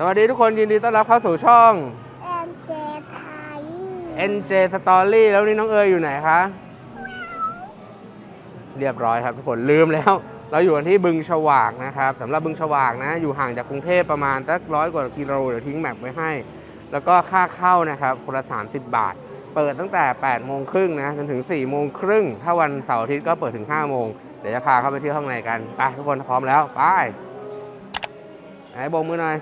สวัสดีทุกคนยินดีต้อนรับเข้าสู่ช่องแอนเจไทย NJ Story แล้ววันนี้น้องเอยอยู่ไหนคะ เรียบร้อยครับทุกคนลืมแล้ว เราอยู่กันที่บึงฉวากนะครับสำหรับบึงฉวากนะ อยู่ห่างจากกรุงเทพประมาณสักร้อยกว่ากิโลเดี๋ยวทิ้งแมปไว้ให้ แล้วก็ค่าเข้านะครับคนละ 30 บาท เปิดตั้งแต่8โมงครึ่งนะจนถึง4โมงครึ่งถ้าวันเสาร์อาทิตย์ก็เปิดถึง5โมงเดี๋ยวจะพาเข้าไปเที่ยวข้างในกันไปทุกคนพร้อมแล้วไปไหนโบกมือหน่อย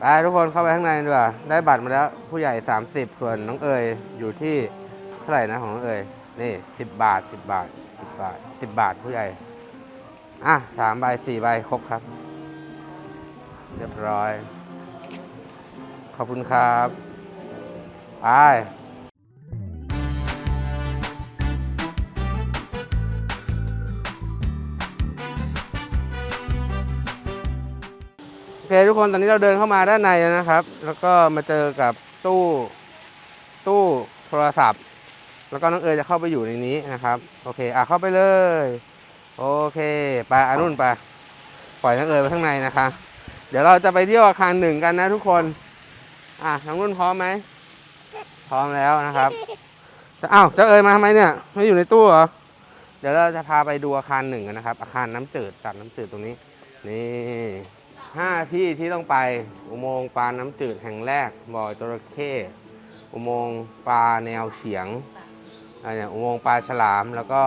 ไปทุกคนเข้าไปข้างในดีกว่า ได้บัตรมาแล้วผู้ใหญ่ 30 ส่วนน้องเอ๋ยอยู่ที่เท่าไหร่นะของน้องเอ๋ยนี่ 10 บาท 10 บาท 10 บาท 10 บาทผู้ใหญ่ อะสามใบสี่ใบครบครับ เรียบร้อย ขอบคุณครับไป ทุกคนตอนนี้เราเดินเข้ามาด้านในนะครับ แล้วก็มาเจอกับตู้ตู้โทรศัพท์ แล้วก็น้องเอ๋จะเข้าไปอยู่ในนี้นะครับ โอเคอะเข้าไปเลย โอเคไปอานุ่นไปปล่อยน้องเอ๋ไปข้างในนะคะ เดี๋ยวเราจะไปเที่ยวอาคารหนึ่งกันนะทุกคน อะน้องนุ่นพร้อมไหมพร้อมแล้วนะครับจะอ้าวเจ้าเอ๋ยมาทำไมเนี่ย ไม่อยู่ในตู้เหรอเดี๋ยวเราจะพาไปดูอาคารหนึ่งกันนะครับ อาคารน้ำจืดตัดน้ำจืดตรงนี้ นี่ ห้าที่ที่ต้องไป อุโมงค์ปลาน้ำจืดแห่งแรก บ่อจระเข้ อุโมงค์ปลาแนวเฉียงอะไรเนี่ยอุโมงค์ปลาฉลาม แล้วก็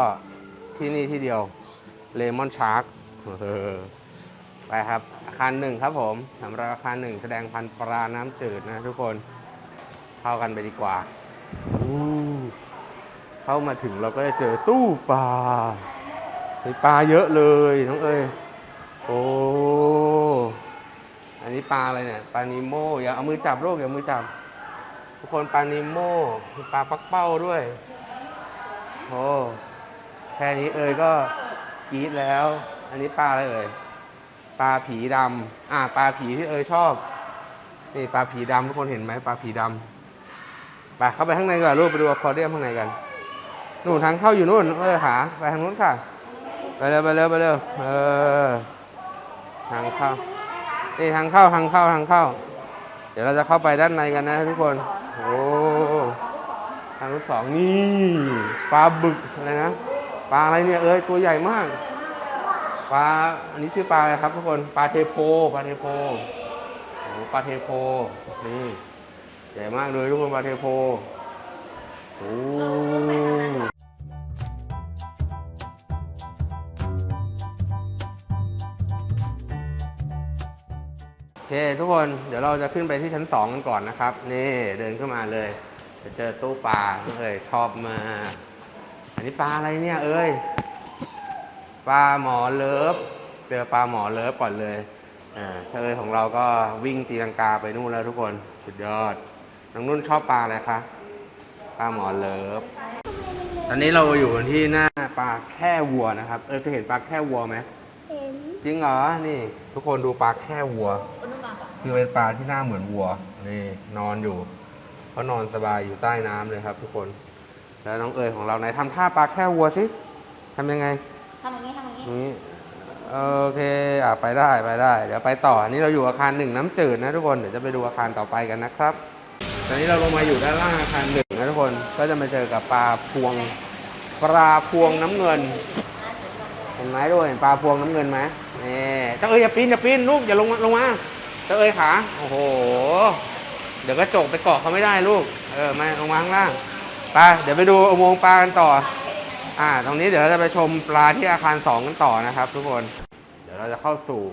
ที่นี่ที่เดียว เลมอนชาร์กไปครับ อาคารหนึ่งครับผมสำหรับอาคารหนึ่งแสดงพันธุ์ปลาน้ำจืดนะทุกคน เข้ากันไปดีกว่าเข้ามาถึงเราก็จะเจอตู้ปลามีปลาเยอะเลยน้องเอ้ยโอ้ อันนี้ปลาอะไรเนี่ย ปลานิโมอย่าเอามือจับลูกอย่ามือจับ ทุกคนปลานิโมปลาปักเป้าด้วย โอ้แค่นี้เอ่ยก็กรี๊ดแล้ว อันนี้ปลาอะไรเอ่ย ปลาผีดำอ่าปลาผีที่เอ่ยชอบ นี่ปลาผีดำทุกคนเห็นไหมปลาผีดำไปเข้าไปข้างในก่อนลูกไปดูอควาเรียมข้างในกันหนูทางเข้าอยู่นู่นเออหาไปทางนู้นค่ะ ไปเร็วไปเร็วไปเร็วเออทางเข้า นี่ทางเข้าทางเข้าทางเข้า เดี๋ยวเราจะเข้าไปด้านในกันนะทุกคน โอ้ทางที่สองนี่ปลาบึกอะไรนะปลาอะไรเนี่ยเอ้ยตัวใหญ่มากปลาอันนี้ชื่อปลาอะไรครับทุกคนปลาเทโพปลาเทโพโอ้ปลาเทโพนี่ใหญ่มากเลยทุกคนปลาเทโพโอ้ อเคทุกคนเดี๋ยวเราจะขึ้นไปที่ชั้นสองกันก่อนนะครับ นี่เดินขึ้นมาเลยจะเจอตู้ปลาเอ้ยชอบมากอันนี้ปลาอะไรเนี่ย เอ้ยปลาหมอเลิฟเจอปลาหมอเลิฟก่อนเลยอ่าเอ้ยของเราก็วิ่งตีลังกาไปนู่นแล้วทุกคนสุดยอดน้องนุ่นชอบปลาอะไรคะปลาหมอเลิฟตอนนี้เราอยู่ที่หน้าปลาแค่วัวนะครับ เออเคยเห็นปลาแค่วัวไหมเห็นจริงเหรอนี่ ทุกคนดูปลาแค่วัว คือเป็นปลาที่หน้าเหมือนวัวนี่นอนอยู่เขานอนสบายอยู่ใต้น้ำเลยครับ ทุกคน แล้วน้องเอ๋ยของเราไหนทำท่าปลาแค่วัวสิทำยังไงทำอย่างนี้ทำอย่างนี้นี่โอเคอะไปได้ไปได้ เดี๋ยวไปต่ออันนี้เราอยู่อาคารหนึ่งน้ำจืดนะทุกคนเดี๋ยวจะไปดูอาคารต่อไปกันนะครับ ตอนนี้เราลงมาอยู่ด้านล่างอาคารหนึ่งนะทุกคนก็จะมาเจอกับปลาพวงปลาพวงน้ำเงินเห็นไหมด้วยเห็นปลาพวงน้ำเงินไหมนี่เจ้าเอ๋ยอย่าปีนอย่าปีนลูกอย่าลงมาลงมา เจ้าเอ๋ยขา โอ้โห เดี๋ยวกระจกไปเกาะเขาไม่ได้ลูก เออ มาลงมาข้างล่างไปเดี๋ยวไปดูอุโมงค์ปลากันต่อ อ่า ตรงนี้เดี๋ยวเราจะไปชมปลาที่อาคารสองกันต่อนะครับ ทุกคน เดี๋ยวเราจะเข้าสู่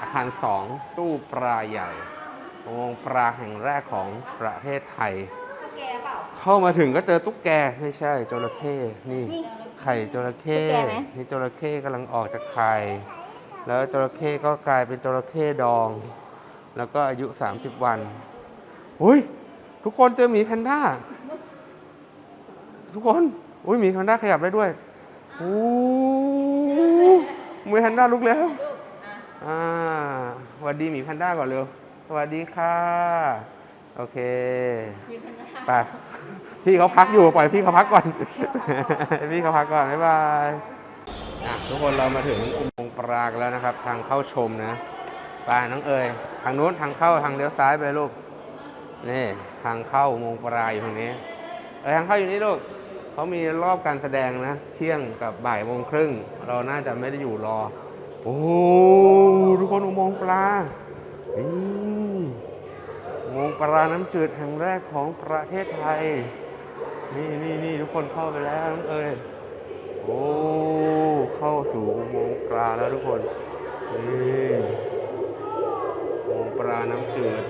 อาคารสองตู้ปลาใหญ่อุโมงค์ปลาแห่งแรกของประเทศไทยตุ๊กแกเปล่าเข้ามาถึงก็เจอตุ๊กแก ไม่ใช่จระเข้ นี่นี่ไข่จระเข้ตุ๊กแกไหมนี่จระเข้กำลังออกจากไข่ แล้วจระเข้ก็กลายเป็นจระเข้ดอง แล้วก็อายุ 30 วันอุ้ยทุกคนเจอหมีแพนด้า ทุกคนอุ้ยหมีแพนด้าขยับได้ด้วยโอ้หมีแพนด้าลุกแล้วอ่าสวัสดีหมีแพนด้าก่อนเร็วสวัสดีค่ะ โอเคยืนเป็นหน้าไปพี่เขาพักอยู่ปล่อยพี่เขาพักก่อน พี่เขาพักก่อน บ๊ายบายอะทุกคนเรามาถึงอุโมงค์ปลากันแล้วนะครับ ทางเข้าชมนะ ไปน้องเอ๋ยทางนู้นทางเข้าทางเลี้ยวซ้ายไปลูก นี่ทางเข้าอุโมงค์ปลาอยู่ตรงนี้ เออทางเข้าอยู่นี่ลูกเขามีรอบการแสดงนะ เที่ยงกับบ่ายโมงครึ่ง เราน่าจะไม่ได้อยู่รอ โอ้ทุกคนอุโมงค์ปลานี่อุโมงค์ปลาน้ำจืดแห่งแรกของประเทศไทย นี่นี่นี่ทุกคนเข้าไปแล้วน้องเอ๋ยโอ้เข้าสู่อุโมงค์ปลาแล้วทุกคนนี่ ปลาน้ำจืด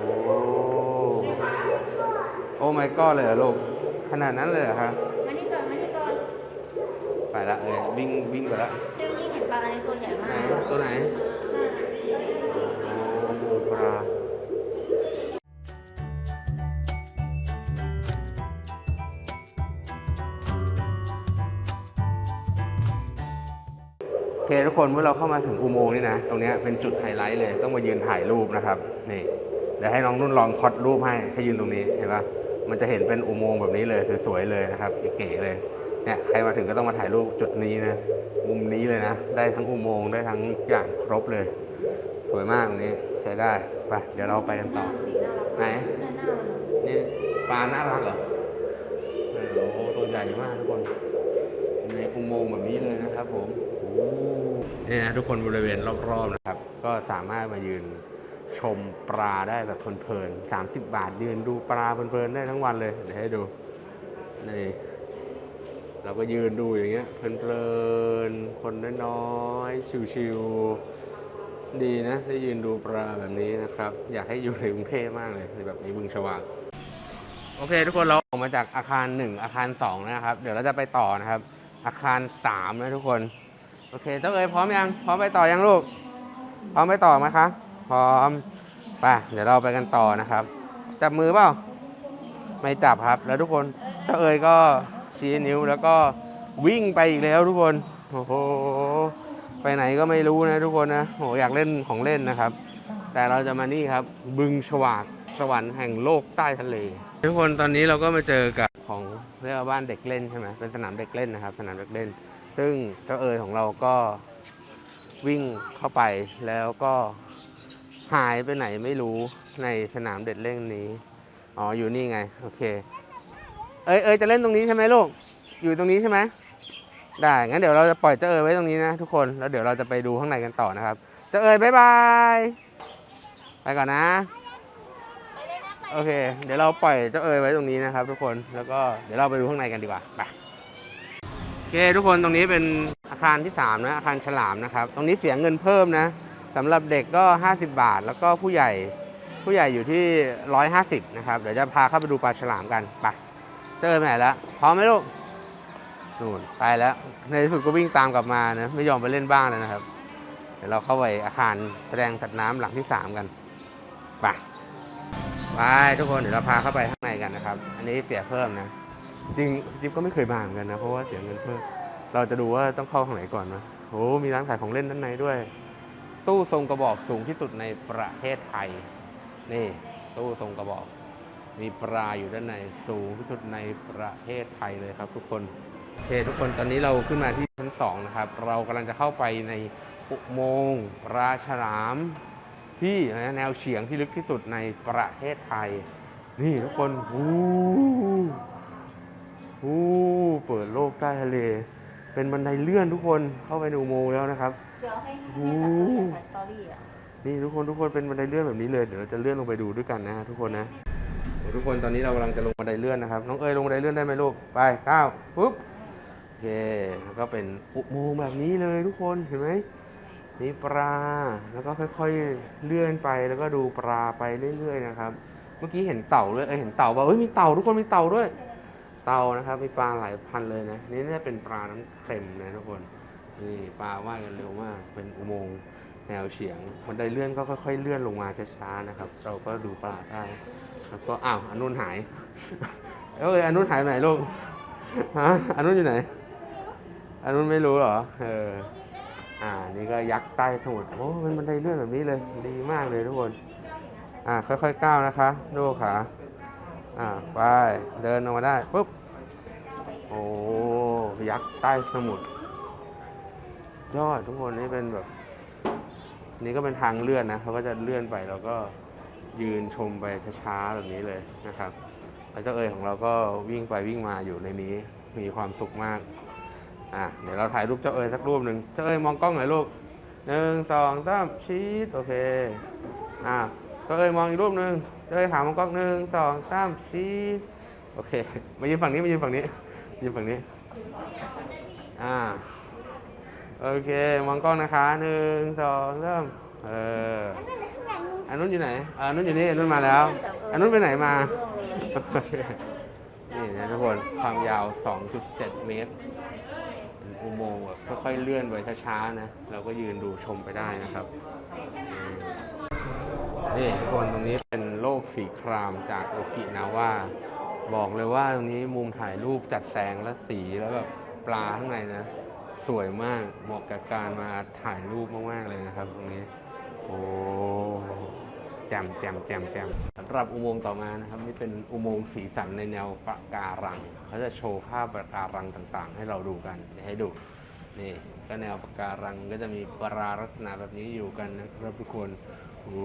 โอ้โอ้ไม่ก็เลยเหรอลูก ขนาดนั้นเลยเหรอคะมานี่ก่อนมานี่ก่อนไปละเอ้ยวิ่งวิ่งไปละเจ้านี่เห็นปลาในตัวใหญ่มาไหนกตัวไหน เคทุกคนเมื่อเราเข้ามาถึงอุโมงค์นี่นะ ตรงเนี้ยเป็นจุดไฮไลท์เลย ต้องมายืนถ่ายรูปนะครับ นี่เดี๋ยวให้น้องนุ่นลองคอดรูปให้ให้ยืนตรงนี้เห็นปะมันจะเห็นเป็นอุโมงค์แบบนี้เลยสวยๆเลยนะครับเก๋ๆเลยเนี่ยใครมาถึงก็ต้องมาถ่ายรูปจุดนี้นะมุมนี้เลยนะ ได้ทั้งอุโมงค์ได้ทั้งอย่างครบเลย สวยมากตรงนี้ใช้ได้ไปเดี๋ยวเราไปกันต่อสีน่ารักไหนหน้าหน้ามันนี่ปลาน่ารักเหรอเออโอ้โหตัวใหญ่มากทุกคนในอุโมงค์แบบนี้เลยนะครับผมโอ้ เนี่ยนะทุกคนบริเวณรอบๆนะครับ ก็สามารถมายืนชมปลาได้แบบเพลินๆ30 บาทยืนดูปลาเพลินๆได้ทั้งวันเลย เดี๋ยวให้ดูนี่เราก็ยืนดูอย่างเงี้ยเพลินๆคนน้อยๆชิวๆดีนะได้ยืนดูปลาแบบนี้นะครับ อยากให้อยู่ในกรุงเทพมากเลยในแบบในบึงฉวากโอเค ทุกคนเราออกมาจากอาคาร 1 อาคาร 2 นะครับ เดี๋ยวเราจะไปต่อนะครับ อาคาร3นะทุกคน โอเค เจ้าเอ๋ยพร้อมยัง พร้อมไปต่อยังลูก พร้อมไปต่อไหมคะ พร้อมไปเดี๋ยวเราไปกันต่อนะครับ จับมือเปล่า ไม่จับครับ แล้วทุกคน เจ้าเอ๋ยก็ชี้นิ้วแล้วก็วิ่งไปอีกแล้วทุกคน โอ้โห ไปไหนก็ไม่รู้นะทุกคนนะ โหอยากเล่นของเล่นนะครับ แต่เราจะมานี่ครับ บึงฉวากสวรรค์แห่งโลกใต้ทะเล ทุกคนตอนนี้เราก็มาเจอกับของเรียกว่าบ้านเด็กเล่นใช่ไหมเป็นสนามเด็กเล่นนะครับ สนามเด็กเล่น ซึ่งเจ้าเอ๋ยของเราก็วิ่งเข้าไปแล้วก็หายไปไหนไม่รู้ในสนามเด็กเล่นนี้ อ๋ออยู่นี่ไง โอเค เอ้ยเอ้ยจะเล่นตรงนี้ใช่ไหมลูก อยู่ตรงนี้ใช่ไหมได้งั้นเดี๋ยวเราจะปล่อยเจ้าเอ๋ยไว้ตรงนี้นะทุกคนแล้วเดี๋ยวเราจะไปดูข้างในกันต่อนะครับ เจ้าเอ๋ยบายบายไปก่อนนะโอเค เดี๋ยวเราปล่อยเจ้าเอ๋ยไว้ตรงนี้นะครับ ทุกคนแล้วก็เดี๋ยวเราไปดูข้างในกันดีกว่าไป อเคทุกคนตรงนี้เป็นอาคารที่ 3 นะอาคารฉลามนะครับ ตรงนี้เสียเงินเพิ่มนะสำหรับเด็กก็ 50 บาท แล้วก็ผู้ใหญ่ผู้ใหญ่อยู่ที่ 150 นะครับ เดี๋ยวจะพาเข้าไปดูปลาฉลามกันไปเจอไปไหนแล้วพร้อมไหมลูกนู่นไปแล้ว ในที่สุดก็วิ่งตามกลับมานะไม่ยอมไปเล่นบ้างเลยนะครับ เดี๋ยวเราเข้าไปอาคารแสดงสัตว์น้ำหลังที่ 3 กันไปไปทุกคนเดี๋ยวเราพาเข้าไปข้างในกันนะครับ อันนี้เสียเพิ่มนะ จริงจิ๊บก็ไม่เคยมาเหมือนกันนะ เพราะว่าเสียเงินเพิ่มเราจะดูว่าต้องเข้าข้างไหนก่อนนะโอ้มีร้านขายของเล่นด้านในด้วย ตู้ทรงกระบอกสูงที่สุดในประเทศไทย นี่ ตู้ทรงกระบอก มีปลาอยู่ด้านในสูงที่สุดในประเทศไทยเลยครับ ทุกคนโอเคทุกคนตอนนี้เราขึ้นมาที่ชั้นสองนะครับ เรากำลังจะเข้าไปในอุโมงค์ปลาฉลาม ที่แนวเฉียงที่ลึกที่สุดในประเทศไทย นี่ทุกคนอู้ หูเปิดโลกใต้ทะเล เป็นบันไดเลื่อนทุกคนเข้าไปในอุโมงค์แล้วนะครับ เดี๋ยวให้โอ้ให้ตัดสตอรี่อะนี่ทุกคนทุกคนเป็นบันไดเลื่อนแบบนี้เลยเดี๋ยวเราจะเลื่อนลงไปดูด้วยกันนะฮะทุกคนนะโอ้ทุกคนตอนนี้เรากำลังจะลงบันไดเลื่อนนะครับน้องเอ๋ยลงบันไดเลื่อนได้ไหมลูกไปก้าวปุ๊บโอเคแล้วก็เป็นอุโมงค์แบบนี้เลยทุกคนเห็นไหมมีปลาแล้วก็ค่อยๆเลื่อนไปแล้วก็ดูปลาไปเรื่อยๆนะครับ เมื่อกี้เห็นเต่าด้วยเอ้ยเห็นเต่าป่ะเอ้ยมีเต่าทุกคนมีเต่าด้วย เต่านะครับมีปลาหลายพันเลยนะนี่น่าจะเป็นปลาน้ำเค็มนะทุกคนนี่ปลาว่ายกันเร็วมากเป็นอุโมงค์แนวเฉียงบันไดเลื่อนก็ค่อยๆเลื่อนลงมาช้าๆนะครับ เราก็ดูปลาได้แล้วก็อ้าวอันนู้นหายเอ้ยอันนู้นหายไหนลูกฮะอันนู้นอยู่ไหนอันนู้นไม่รู้เหรอเอออ่านี่ก็ยักษ์ใต้สมุทรโอ้เป็นบันไดเลื่อนแบบนี้เลย ดีมากเลยทุกคน อ่าค่อยๆก้าวนะคะ ดูขา อ่าไปเดินออกมาได้ปุ๊บโอ้ยักษ์ใต้สมุทรยอดทุกคนนี่เป็นแบบ นี่ก็เป็นทางเลื่อนนะเขาก็จะเลื่อนไปเราก็ยืนชมไปช้าๆแบบนี้เลยนะครับแล้วเจ้าเอ๋ยของเราก็วิ่งไปวิ่งมาอยู่ในนี้มีความสุขมาก อะเดี๋ยวเราถ่ายรูปเจ้าเอ๋ยสักรูปหนึ่งเจ้าเอ๋ยมองกล้องหน่อยลูกหนึ่งสองสามชีสโอเค อะ เจ้าเอ๋ยมองอีกรูปหนึ่งเจ้าเอ๋ยถามมองกล้องหนึ่งสองสามชีสโอเค มายืนฝั่งนี้ มายืนฝั่งนี้ ยืนฝั่งนี้ อ่า โอเค มองกล้องนะคะหนึ่งสองสามเอออันนั้นข้างหลังอันนู้นอยู่ไหนอันนู้นอยู่นี่อันนู้นมาแล้ว อันนู้นไปไหนมา นี่นะทุกคน ความยาว 2.7 เมตรเป็นอุโมงค์แบบค่อยๆเลื่อนไปช้าๆนะ เราก็ยืนดูชมไปได้นะครับ นี่ทุกคนตรงนี้เป็นโลกสีครามจากโอกินาว่าบอกเลยว่าตรงนี้มุมถ่ายรูปจัดแสงและสีแล้วแบบปลาข้างในนะ สวยมากเหมาะกับการมาถ่ายรูปมากๆเลยนะครับ ตรงนี้ โอ้แจมแจมแจมแจมสำหรับอุโมงค์ต่อมานะครับ นี่เป็นอุโมงค์สีสันในแนวปะการังเขาจะโชว์ภาพปะการังต่างๆ ให้เราดูกันให้ดูนี่ก็แนวปะการังก็จะมีปลาลักษณะแบบนี้อยู่กันนะครับทุกคน โอ้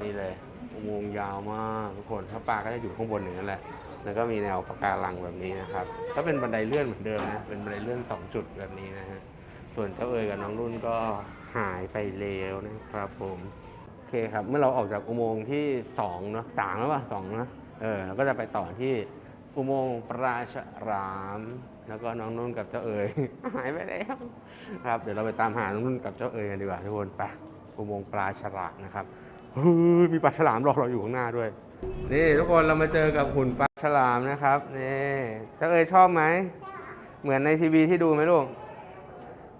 นี่เลยอุโมงค์ยาวมากทุกคนถ้าปลาก็จะอยู่ข้างบนอย่างนั้นแหละ แล้วก็มีแนวปะการังแบบนี้นะครับ ก็เป็นบันไดเลื่อนเหมือนเดิมนะ เป็นบันไดเลื่อนสองจุดแบบนี้นะฮะ ส่วนเจ้าเอ๋ยกับน้องรุ่นก็หายไปแล้วนะครับผมโอเคครับ เมื่อเราออกจากอุโมงค์ที่สองเนาะสามแล้วป่ะสองนะเออเราก็จะไปต่อที่อุโมงค์ปราชราม แล้วก็น้องนุ่นกับเจ้าเอ๋ย หายไปแล้วครับ เดี๋ยวเราไปตามหาน้องนุ่นกับเจ้าเอ๋ยกันดีกว่าทุกคนไปอุโมงค์ปราชรามนะครับเฮ้ยมีปลาฉลามรอเราอยู่ข้างหน้าด้วย นี่ทุกคนเรามาเจอกับหุ่นปลาฉลามนะครับนี่เจ้าเอ๋ยชอบไหมเหมือนในทีวีที่ดูไหมลูก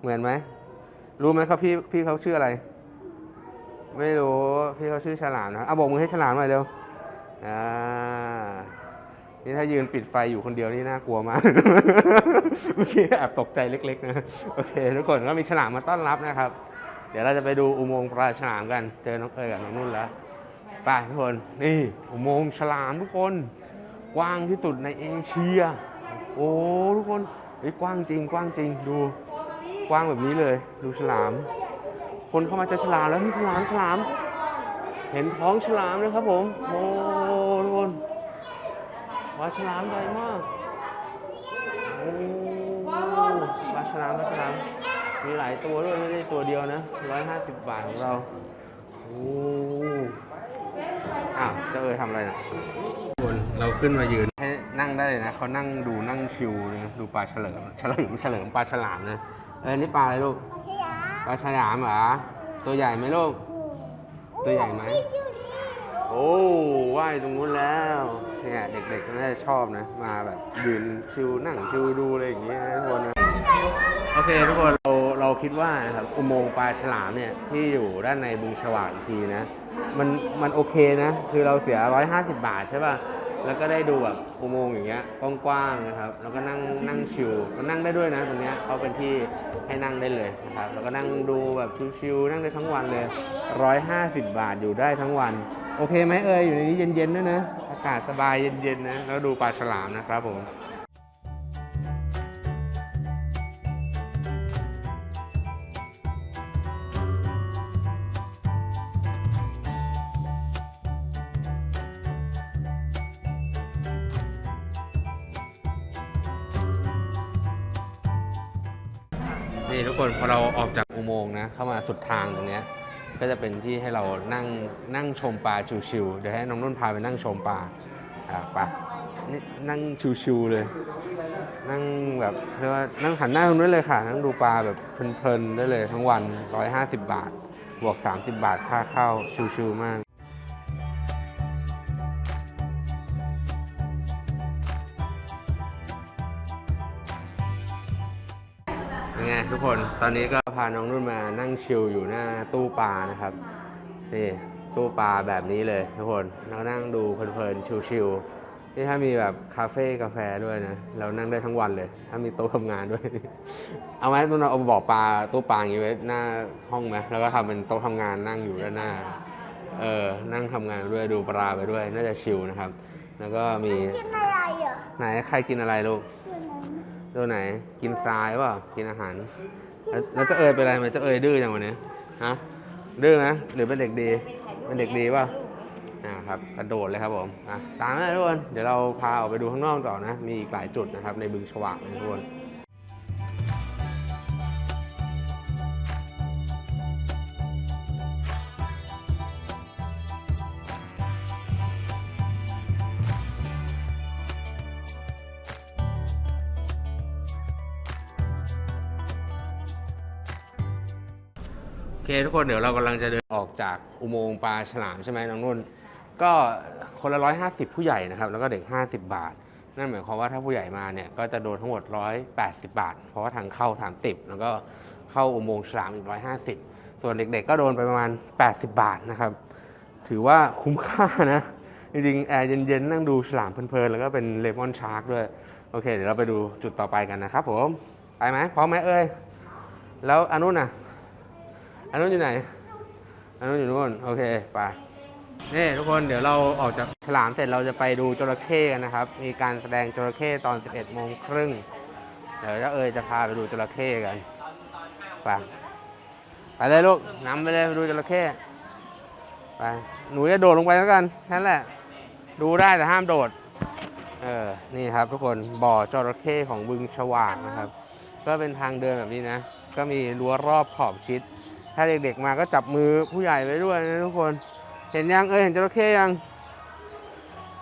เหมือนไหมรู้ไหมครับพี่พี่เขาชื่ออะไร ไม่รู้พี่เขาชื่อฉลามนะเอาบอกมือให้ฉลามหน่อยเร็วอ่า นี่ถ้ายืนปิดไฟอยู่คนเดียวนี่น่ากลัวมาก เมื่อกี้แอบตกใจเล็กๆนะ โอเค ทุกคนก็มีฉลามมาต้อนรับนะครับ เดี๋ยวเราจะไปดูอุโมงค์ปลาฉลามกัน เจอน้องเอ๋ยกับน้องนุ่นแล้ว ไปทุกคน นี่อุโมงค์ฉลามทุกคน กว้างที่สุดในเอเชีย โอ้ทุกคนเฮ้ยกว้างจริง กว้างจริง ดู กว้างแบบนี้เลย ดูฉลาม คนเข้ามาเจอฉลามแล้วนี่ฉลามฉลาม เห็นท้องฉลามเลยครับผมโอ้ ปลาฉลามใหญ่มากโอ้ปลาฉลามปลาฉลาม มีหลายตัวด้วยไม่ได้ตัวเดียวนะร้อยห้าสิบบาทของเรา โอ้อ้าวเจ้าเอ๋ยทำอะไรนะคนเราขึ้นมายืนให้นั่งได้เลยนะเขานั่งดูนั่งชิวเลยนะดูปลาเฉลิมเฉลิมเฉลิมปลาฉลามนะเออนี่ปลาอะไรลูกใช่ยาปลาฉลามเหรอ ตัวใหญ่ไหมลูก ตัวใหญ่ไหม โอ้ว่ายตรงนู้นแล้ว เนี่ย เด็กๆก็น่าจะชอบนะ มาแบบยืนชิวนั่งชิวดูอะไรอย่างเงี้ยนะทุกคนนะโอเคทุกคนเราเราคิดว่านะครับอุโมงค์ปลาฉลามเนี่ยที่อยู่ด้านในบึงฉวากอีกทีนะ มันมันโอเคนะ คือเราเสีย 150 บาทใช่ป่ะ แล้วก็ได้ดูแบบอุโมงค์อย่างเงี้ยกว้างๆนะครับ แล้วก็นั่งนั่งชิลก็นั่งได้ด้วยนะตรงเนี้ยเขาเป็นที่ให้นั่งได้เลยนะครับ แล้วก็นั่งดูแบบชิลๆนั่งได้ทั้งวันเลย 150 บาทอยู่ได้ทั้งวัน โอเคไหมเอ่ยอยู่ในนี้เย็นๆด้วยนะ อากาศสบายเย็นๆนะ แล้วดูปลาฉลามนะครับผม นี่ทุกคนพอเราออกจากอุโมงค์นะเข้ามาสุดทางตรงนี้ก็จะเป็นที่ให้เรานั่งนั่งชมปลาชิวๆเดี๋ยวให้น้องนุ่นพาไปนั่งชมปลาอะไปนี่นั่งชิวๆเลย นั่งแบบเรียกว่านั่งหันหน้าตรงนู้นเลยค่ะ นั่งดูปลาแบบเพลินๆได้เลยทั้งวัน 150 บาท บวก 30 บาทค่าเข้าชิวๆมาก เป็นไงทุกคนตอนนี้ก็พาน้องนุ่นมานั่งชิลอยู่หน้าตู้ปลานะครับนี่ตู้ปลาแบบนี้เลยทุกคนแล้วนั่งดูเพลินๆชิลๆนี่ถ้ามีแบบคาเฟ่กาแฟด้วยนะเรานั่งได้ทั้งวันเลย ถ้ามีโต๊ะทำงานด้วย เอาไหมนุ่นเอาบอกปลาตู้ปลาอย่างนี้ไว้หน้าห้องไหมแล้วก็ทำเป็นโต๊ะทำงานนั่งอยู่ด้านหน้าเออนั่งทำงานไปด้วยดูปลาไปด้วยน่าจะชิลนะครับ แล้วก็มีกินอะไรเหรอไหนใครกินอะไรลูก ตัวไหน กินทรายเปล่ากินอาหาร แล้วแล้วเจะเอยเป็นอะไรทำไมเจะเอยดื้อจังวันนี้ฮะดื้อไหมหรือเป็นเด็กดี เป็นเด็กดีเปล่า อ่าครับกระโดดเลยครับผมอะตามมาเลยทุกคน เดี๋ยวเราพาออกไปดูข้างนอกต่อนะ มีอีกหลายจุดนะครับในบึงฉวากนะทุกคน ทุกคนเดี๋ยวเรากำลังจะเดินออกจากอุโมงค์ปลาฉลามใช่ไหมน้องนุ่น ก็คนละร้อยห้าสิบผู้ใหญ่นะครับ แล้วก็เด็ก50บาท นั่นหมายความว่าถ้าผู้ใหญ่มาเนี่ยก็จะโดนทั้งหมด180บาท เพราะว่าทางเข้า30แล้วก็เข้าอุโมงค์ฉลามอีก150ส่วนเด็กๆก็โดนไปประมาณ80บาทนะครับ ถือว่าคุ้มค่านะ จริงๆแอร์เย็นๆนั่งดูฉลามเพลินๆแล้วก็เป็นเลมอนชาร์กด้วย โอเค เดี๋ยวเราไปดูจุดต่อไปกันนะครับผม ไปไหมพร้อมไหมเอ่ยแล้วอันนู้นน่ะ อันนู้นอยู่ไหน อันนู้นอยู่นู้นโอเค ไป นี่ทุกคนเดี๋ยวเราออกจากฉลามเสร็จเราจะไปดูจระเข้กันนะครับ มีการแสดงจระเข้ตอน 11โมงครึ่ง เดี๋ยวเจ้าเอยจะพาไปดูจระเข้กัน ไป ไปเลยลูกนำไปเลยดูจระเข้ ไป หนูจะโดดลงไปแล้วกันแค่นั้นแหละ ดูได้แต่ห้ามโดด เออ นี่ครับทุกคนบ่อจระเข้ของบึงฉวากนะครับ ก็เป็นทางเดินแบบนี้นะ ก็มีรั้วรอบขอบชิด ถ้าเด็กๆมาก็จับมือผู้ใหญ่ไว้ด้วยนะทุกคน เห็นยังเอ้ยเห็นจระเข้ยัง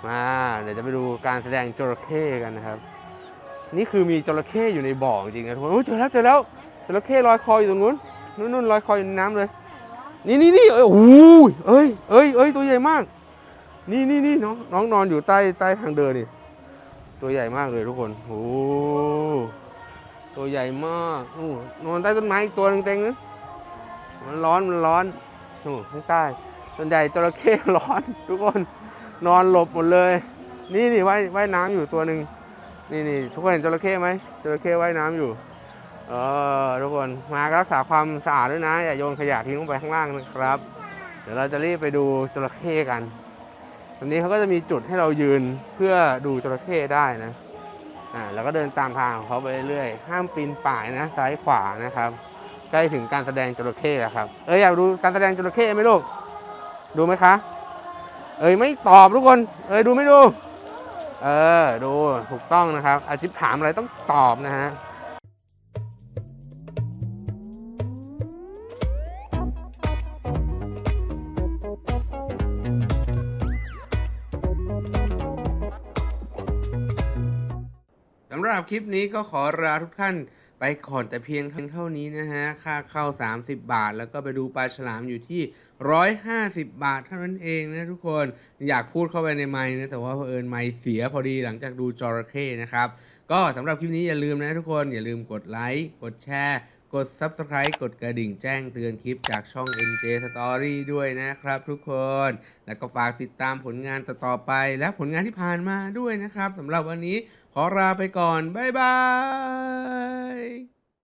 มาเดี๋ยวจะไปดูการแสดงจระเข้กันนะครับ นี่คือมีจระเข้อยู่ในบ่อจริงๆนะทุกคนโอ้เจอแล้วเจอแล้วจระเข้ลอยคออยู่ตรงนู้นนู่นนู่นลอยคออยู่ในน้ำเลย นี่นี่นี่เอ้ยโอ้ยเอ้ยเอ้ยเอ้ยตัวใหญ่มาก นี่นี่นี่น้องน้องนอนอยู่ใต้ใต้ทางเดินนี่ตัวใหญ่มากเลยทุกคนโอ้ตัวใหญ่มากอ้นอนใต้ต้นไม้อีกตัวหนึงเต็งนะ มันร้อนมันร้อนโอ้ข้างใต้ส่วนใหญ่จระเข้ร้อน ทุกคนนอนหลบหมดเลย นี่นี่ว่ายว่ายน้ำอยู่ตัวหนึ่งนี่นี่ทุกคนเห็นจระเข้ไหมจระเข้ว่ายน้ำอยู่เออทุกคนมารักษาความสะอาดด้วยนะอย่าโยนขยะทิ้งลงไปข้างล่างนะครับ เดี๋ยวเราจะรีบไปดูจระเข้กันตรงนี้เขาก็จะมีจุดให้เรายืนเพื่อดูจระเข้ได้นะอ่าแล้วก็เดินตามทางของเขาไปเรื่อยห้ามปีนป่ายนะซ้ายขวานะครับ ใกล้ถึงการแสดงจระเข้แล้วครับ เอ้ยอยากดูการแสดงจระเข้ไหมลูก ดูไหมคะ เอ้ยไม่ตอบทุกคน เอ้ยดูไม่ดู เออดูถูกต้องนะครับ อาจิบถามอะไรต้องตอบนะฮะสำหรับคลิปนี้ก็ขอลาทุกท่าน ไปก่อนแต่เพียงเท่านี้นะฮะ ค่าเข้า 30 บาท แล้วก็ไปดูปลาฉลามอยู่ที่ 150 บาทเท่านั้นเองนะทุกคนอยากพูดเข้าไปในไมค์นะแต่ว่าเผอิญไมค์เสียพอดีหลังจากดูจระเข้นะครับ ก็สำหรับคลิปนี้อย่าลืมนะทุกคนอย่าลืมกดไลค์กดแชร์กด Subscribe กดกระดิ่งแจ้งเตือนคลิปจากช่อง NJ Story ด้วยนะครับทุกคน แล้วก็ฝากติดตามผลงานต่อๆไปและผลงานที่ผ่านมาด้วยนะครับสำหรับวันนี้ ขอลาไปก่อน บ๊ายบาย